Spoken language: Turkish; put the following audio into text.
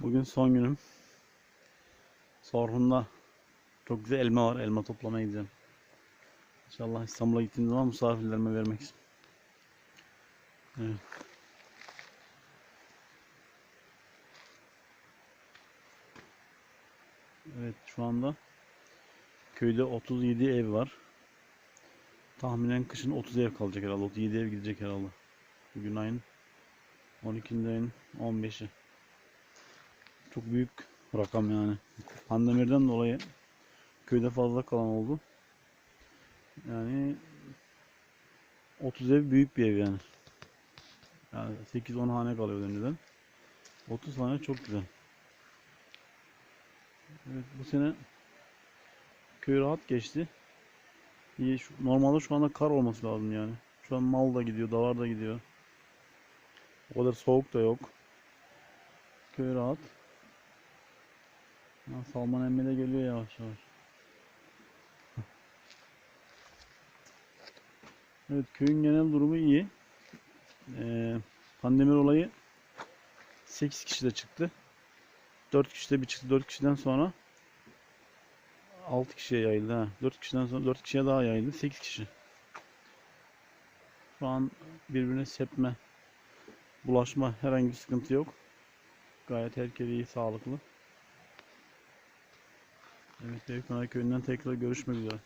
Bugün son günüm. Sorhun'da çok güzel elma var. Elma toplamaya gideceğim. İnşallah İstanbul'a gittiğim zaman misafirlerime vermek için. Evet. Evet şu anda köyde 37 ev var. Tahminen kışın 30 ev kalacak herhalde. 37 ev gidecek herhalde. Bugün ayın 12. ayın 15'i. Çok büyük rakam yani. Pandemiden dolayı köyde fazla kalan oldu. Yani 30 ev büyük bir ev yani. Yani 8-10 hane kalıyor önceden. 30 tane çok güzel. Evet bu sene köy rahat geçti. İyi, şu, normalde şu anda kar olması lazım yani. Şu an mal da gidiyor, davar da gidiyor. O kadar soğuk da yok. Köy rahat. Salman emmi de geliyor yavaş yavaş. Evet köyün genel durumu iyi. Ee, pandemi olayı 8 kişi de çıktı. 4 kişi de bir çıktı. 4 kişiden sonra 6 kişiye yayıldı ha. 4 kişiden sonra 4 kişiye daha yayıldı. 8 kişi. Şu an birbirine sepme, bulaşma herhangi bir sıkıntı yok. Gayet herkes iyi, sağlıklı. Evet, Eyüphaner köyünden tekrar görüşmek üzere.